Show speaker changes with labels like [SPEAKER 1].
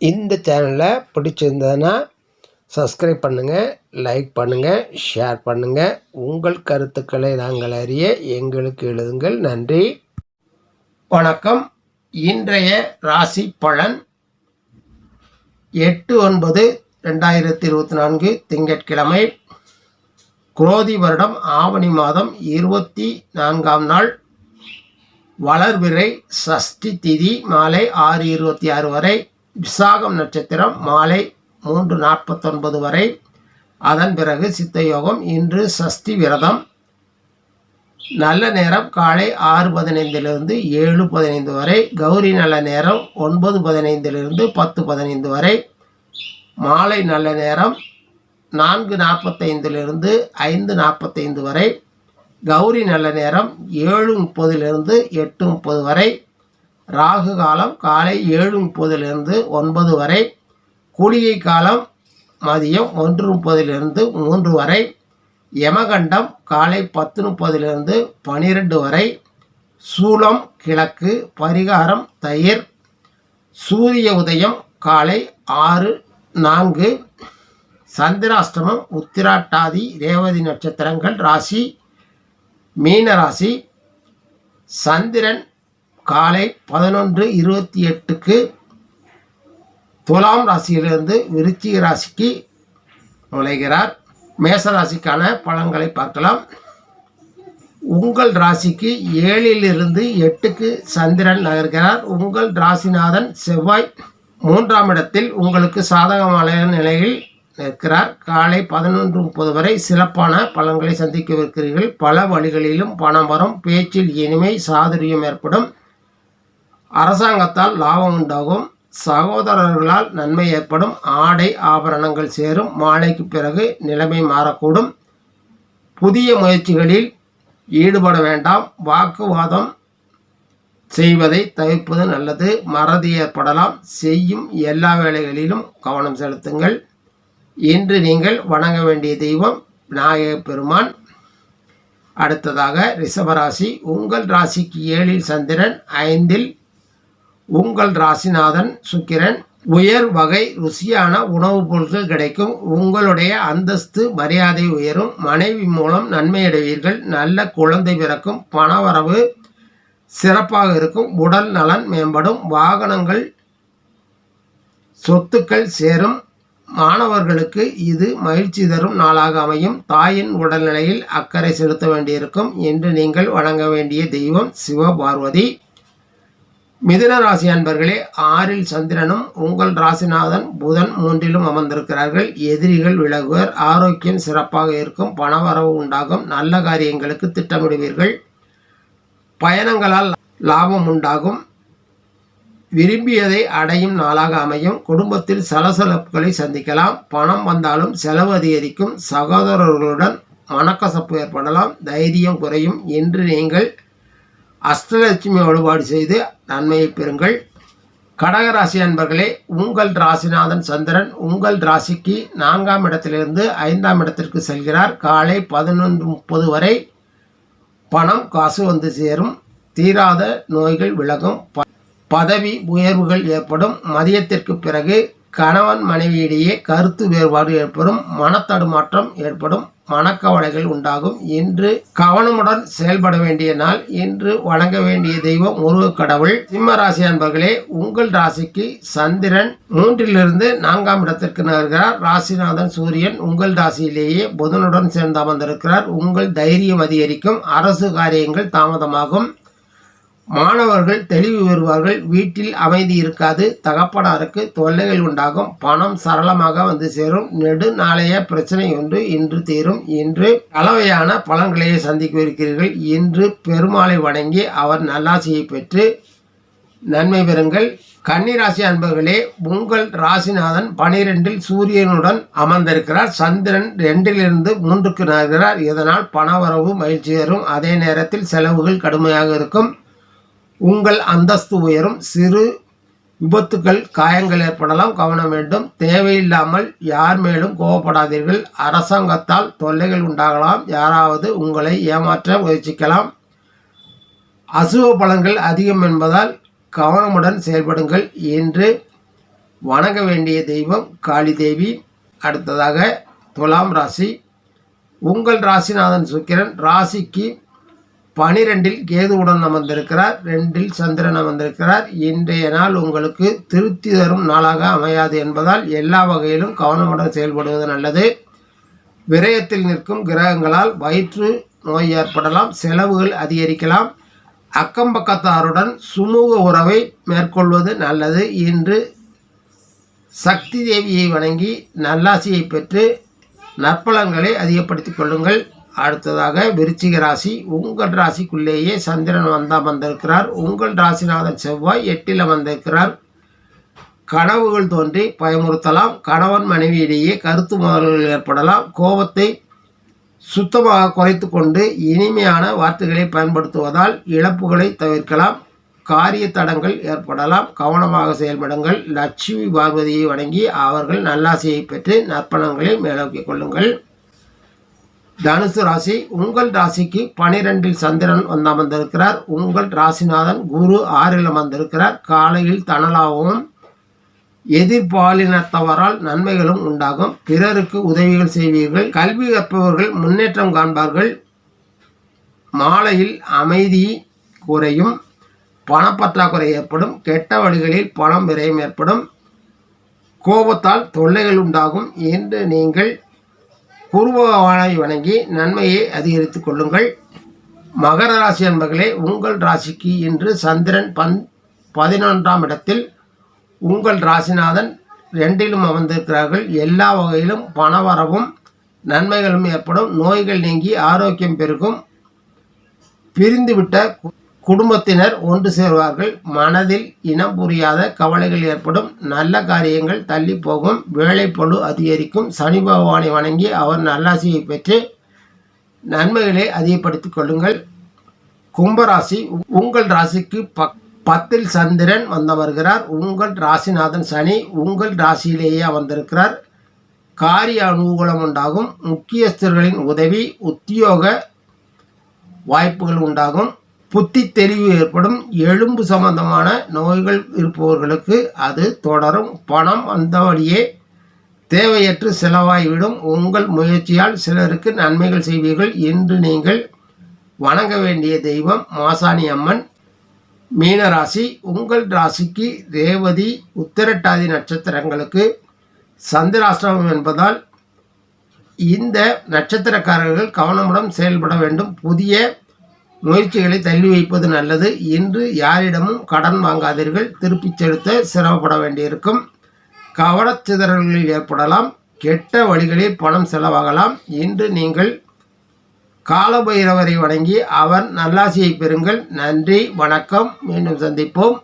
[SPEAKER 1] இந்த சேனலை பிடிச்சிருந்ததுன்னா சப்ஸ்கிரைப் பண்ணுங்கள் லைக் பண்ணுங்கள் ஷேர் பண்ணுங்கள் உங்கள் கருத்துக்களை நாங்கள் அறிய எங்களுக்கு எழுதுங்கள். நன்றி. வணக்கம். இன்றைய ராசி பலன் எட்டு ஒன்பது ரெண்டாயிரத்தி இருபத்தி நான்கு திங்கட்கிழமை குரோதி வருடம் ஆவணி மாதம் இருபத்தி நான்காம் நாள் வளர்விரை சஷ்டி திதி மாலை ஆறு இருபத்தி ஆறு வரை விசாகம் நட்சத்திரம் மாலை மூன்று நாற்பத்தொன்பது வரை. அதன் பிறகு சித்தயோகம் இன்று சஷ்டி விரதம். நல்ல நேரம் காலை ஆறு பதினைந்திலிருந்து ஏழு பதினைந்து வரை. கௌரி நல்ல நேரம் ஒன்பது பதினைந்திலிருந்து பத்து பதினைந்து வரை. மாலை நல்ல நேரம் நான்கு நாற்பத்தைந்திலிருந்து ஐந்து நாற்பத்தைந்து வரை. கௌரி நல்ல நேரம் ஏழு முப்பதிலிருந்து எட்டு முப்பது வரை. ராகு காலம் காலை ஏழு முப்பதிலிருந்து ஒன்பது வரை கூலிகை காலம் மதியம் ஒன்று முப்பதிலிருந்து மூன்று வரை யமகண்டம் காலை பத்து முப்பதிலிருந்து பனிரெண்டு வரை சூலம் கிழக்கு பரிகாரம் தயிர் சூரிய உதயம் காலை ஆறு நான்கு சந்திராஷ்டமம் உத்திராட்டாதி ரேவதி நட்சத்திரங்கள் ராசி மீன ராசி சந்திரன் காலை பதினொன்று இருபத்தி எட்டுக்கு துலாம் ராசியிலிருந்து விருச்சிக ராசிக்கு நுழைகிறார். மேச ராசிக்கான பலன்களை பார்க்கலாம். உங்கள் ராசிக்கு ஏழிலிருந்து எட்டுக்கு சந்திரன் நகர்கிறார். உங்கள் ராசிநாதன் செவ்வாய் மூன்றாம் இடத்தில் உங்களுக்கு சாதகமான நிலையில் நிற்கிறார். காலை பதினொன்று முப்பது வரை சிறப்பான பலன்களை சந்திக்கவிருக்கிறீர்கள். பல வழிகளிலும் பணம் வரும். பேச்சில் இனிமை சாதுரியம் ஏற்படும். அரசாங்கத்தால் லாபம் உண்டாகும். சகோதரர்களால் நன்மை ஏற்படும். ஆடை ஆபரணங்கள் சேரும். மாலைக்கு பிறகு நிலைமை மாறக்கூடும். புதிய முயற்சிகளில் ஈடுபட வேண்டாம். வாக்குவாதம் செய்வதை தவிர்ப்பது நல்லது. மறதி ஏற்படலாம். செய்யும் எல்லா வேலைகளிலும் கவனம் செலுத்துங்கள். இன்று நீங்கள் வணங்க வேண்டிய தெய்வம் விநாயக பெருமான். அடுத்ததாக ரிஷபராசி. உங்கள் ராசிக்கு ஏழில் சந்திரன் ஐந்தில் உங்கள் ராசிநாதன் சுக்கிரன் உயர் வகை ருசியான உணவுப் பொருட்கள் கிடைக்கும். உங்களுடைய அந்தஸ்து மரியாதை உயரும். மனைவி மூலம் நன்மை அடைவீர்கள் நல்ல குழந்தை பிறக்கும். பணவரவு சிறப்பாக இருக்கும். உடல் நலன் மேம்படும். வாகனங்கள் சொத்துக்கள் சேரும். மாணவர்களுக்கு இது மகிழ்ச்சி தரும் நாளாக அமையும். தாயின் உடல்நிலையில் அக்கறை செலுத்த வேண்டியிருக்கும். என்று நீங்கள் வணங்க வேண்டிய தெய்வம் சிவபார்வதி. மிதுன ராசி அன்பர்களே ஆறில் சந்திரனும் உங்கள் ராசிநாதன் புதன் மூன்றிலும் அமர்ந்திருக்கிறார்கள். எதிரிகள் விலகுவர். ஆரோக்கியம் சிறப்பாக இருக்கும். பணவரவு உண்டாகும். நல்ல காரியங்களுக்கு திட்டமிடுவீர்கள். பயணங்களால் லாபம் உண்டாகும். விரும்பியதை அடையும் நாளாக அமையும். குடும்பத்தில் சலசலப்புகளை சந்திக்கலாம். பணம் வந்தாலும் செலவு அதிகரிக்கும். சகோதரர்களுடன் மனக்கசப்பு ஏற்படலாம். தைரியம் குறையும். என்று நீங்கள் அஷ்டலட்சுமி வழிபாடு செய்து நன்மையை பெறுங்கள். கடகராசி அன்பர்களே உங்கள் ராசிநாதன் சந்திரன் உங்கள் ராசிக்கு நான்காம் இடத்திலிருந்து ஐந்தாம் இடத்திற்கு செல்கிறார். காலை பதினொன்று முப்பது வரை பணம் காசு வந்து சேரும். தீராத நோய்கள் விலகும். பதவி உயர்வுகள் ஏற்படும். மதியத்திற்கு பிறகு கணவன் மனைவியிடையே கருத்து வேறுபாடு ஏற்படும் மனத்தடுமாற்றம் ஏற்படும் மனக்கவலைகள் உண்டாகும். இன்று கவனமுடன் செயல்பட வேண்டிய நாள். இன்று வணங்க வேண்டிய தெய்வம் முருகக் கடவுள். சிம்ம ராசி அன்பர்களே உங்கள் ராசிக்கு சந்திரன் மூன்றிலிருந்து நான்காம் இடத்திற்கு நகர்கிறார். ராசிநாதன் சூரியன் உங்கள் ராசியிலேயே புதனுடன் சேர்ந்து அமர்ந்திருக்கிறார். உங்கள் தைரியம் அதிகரிக்கும். அரசு காரியங்கள் தாமதமாகும். மாணவர்கள் தெளிவு பெறுவார்கள். வீட்டில் அமைதி இருக்காது. தகப்பனாருக்கு தொல்லைகள் உண்டாகும். பணம் சரளமாக வந்து சேரும். நெடு நாளைய பிரச்சனை ஒன்று இன்று தீரும். இன்று கலவையான பலன்களையே சந்திக்கவிருக்கிறீர்கள். இன்று பெருமாளை வணங்கி அவர் நல்லாசியை பெற்று நன்மை பெறுங்கள். கன்னிராசி அன்பர்களே உங்கள் ராசிநாதன் பனிரெண்டில் சூரியனுடன் அமர்ந்திருக்கிறார். சந்திரன் ரெண்டிலிருந்து மூன்றுக்கு நகர்கிறார். இதனால் பணவரவு மகிழ்ச்சி வரும் அதே நேரத்தில் செலவுகள் கடுமையாக இருக்கும். உங்கள் அந்தஸ்து உயரும். சிறு விபத்துக்கள் காயங்கள் ஏற்படலாம். கவனம் வேண்டும். தேவையில்லாமல் யார் மேலும் கோவப்படாதீர்கள். அரசாங்கத்தால் தொல்லைகள் உண்டாகலாம். யாராவது உங்களை ஏமாற்ற முயற்சிக்கலாம். அசுவ பலன்கள் அதிகம் என்பதால் கவனமுடன் செயல்படுங்கள் என்று வணங்க வேண்டிய தெய்வம் காளி தேவி. அடுத்ததாக துலாம் ராசி. உங்கள் ராசிநாதன் சுக்கிரன். ராசிக்கு பனிரெண்டில் கேதுவுடன் அமர்ந்திருக்கிறார் ரெண்டில் சந்திரன் அமர்ந்திருக்கிறார். இன்றைய நாள் உங்களுக்கு திருப்தி தரும் நாளாக அமையாது என்பதால் எல்லா வகையிலும் கவனமுடன் செயல்படுவது நல்லது. விரயத்தில் நிற்கும் கிரகங்களால் வயிற்று நோய் ஏற்படலாம் செலவுகள் அதிகரிக்கலாம். அக்கம்பக்கத்தாருடன் சுமூக உறவை மேற்கொள்வது நல்லது. இன்று சக்தி தேவியை வணங்கி நல்லாசியை பெற்று நற்பலன்களை அதிகப்படுத்திக் கொள்ளுங்கள். அடுத்ததாக விருச்சிக ராசி. உங்கள் ராசிக்குள்ளேயே சந்திரன் வந்தால் வந்திருக்கிறார். உங்கள் ராசிநாதன் செவ்வாய் எட்டில் வந்திருக்கிறார் கனவுகள் தோன்றி பயமுறுத்தலாம். கணவன் மனைவியிடையே கருத்து மோதல்கள் ஏற்படலாம். கோபத்தை சுத்தமாக குறைத்து கொண்டு இனிமையான வார்த்தைகளை பயன்படுத்துவதால் இழப்புகளை தவிர்க்கலாம். காரிய தடங்கள் ஏற்படலாம். கவனமாக செயல்படுங்கள். லட்சுமி பார்வதியை வணங்கி அவர்கள் நல்லாசையை பெற்று நற்பணங்களை மேலோக்கிக் கொள்ளுங்கள். தனுசு ராசி உங்கள் ராசிக்கு பனிரெண்டில் சந்திரன் வந்து அமர்ந்திருக்கிறார். உங்கள் ராசிநாதன் குரு ஆறில் அமர்ந்திருக்கிறார். காலையில் தனலாகவும் எதிர்பாலினத்தவரால் நன்மைகளும் உண்டாகும். பிறருக்கு உதவிகள் செய்வீர்கள். கல்வி கற்பவர்கள் முன்னேற்றம் காண்பார்கள். மாலையில் அமைதி குறையும். பணப்பற்றாக்குறை ஏற்படும். கெட்ட வழிகளில் பணம் விரயம் ஏற்படும். கோபத்தால் தொல்லைகள் உண்டாகும். என்று நீங்கள் குருபகவானை வணங்கி நன்மையை அதிகரித்துக் கொள்ளுங்கள். மகர ராசி என்பர்களே உங்கள் ராசிக்கு இன்று சந்திரன் பன் பதினொன்றாம் இடத்தில் உங்கள் ராசிநாதன் ரெண்டிலும் அமர்ந்திருக்கிறார்கள். எல்லா வகையிலும் பணவரவும் நன்மைகளும் ஏற்படும். நோய்கள் நீங்கி ஆரோக்கியம் பெருகும். பிரிந்துவிட்ட குடும்பத்தினர் ஒன்று சேர்வார்கள். மனதில் இனம் புரியாத கவலைகள் ஏற்படும். நல்ல காரியங்கள் தள்ளி போகும். வேலைப்பழு அதிகரிக்கும். சனி பகவானை வணங்கி அவர் நல்லாசியை பெற்று நன்மைகளை அதிகப்படுத்திக் கொள்ளுங்கள். கும்பராசி உ- உங்கள் ராசிக்கு பக் பத்தில் சந்திரன் வந்த வருகிறார் உங்கள் ராசிநாதன் சனி உங்கள் ராசியிலேயே வந்திருக்கிறார் காரிய அனுகூலம் உண்டாகும். முக்கியஸ்தர்களின் உதவி உத்தியோக வாய்ப்புகள் உண்டாகும். புத்தி தெளிவு ஏற்படும். எலும்பு சம்பந்தமான நோய்கள் இருப்பவர்களுக்கு அது தொடரும். பணம் அந்த வழியே தேவையற்று செலவாகிவிடும். உங்கள் முயற்சியால் சிலருக்கு நன்மைகள் செய்வீர்கள் என்று நீங்கள் வணங்க வேண்டிய தெய்வம் மாசாணி அம்மன். மீனராசி உங்கள் ராசிக்கு ரேவதி உத்திரட்டாதி நட்சத்திரங்களுக்கு சந்திராஷ்டிரமம் என்பதால் இந்த நட்சத்திரக்காரர்கள் கவனமுடன் செயல்பட வேண்டும். புதிய முயற்சிகளை தள்ளி வைப்பது நல்லது. இன்று யாரிடமும் கடன் வாங்காதீர்கள். திருப்பிச் செலுத்த சிரமப்பட வேண்டியிருக்கும். கவனச்சிதறல்கள் ஏற்படலாம். கெட்ட வழிகளில் பணம் செலவாகலாம். இன்று நீங்கள் காலபைரவரை வணங்கி அவர் நல்லாசியை பெறுங்கள். நன்றி வணக்கம். மீண்டும் சந்திப்போம்.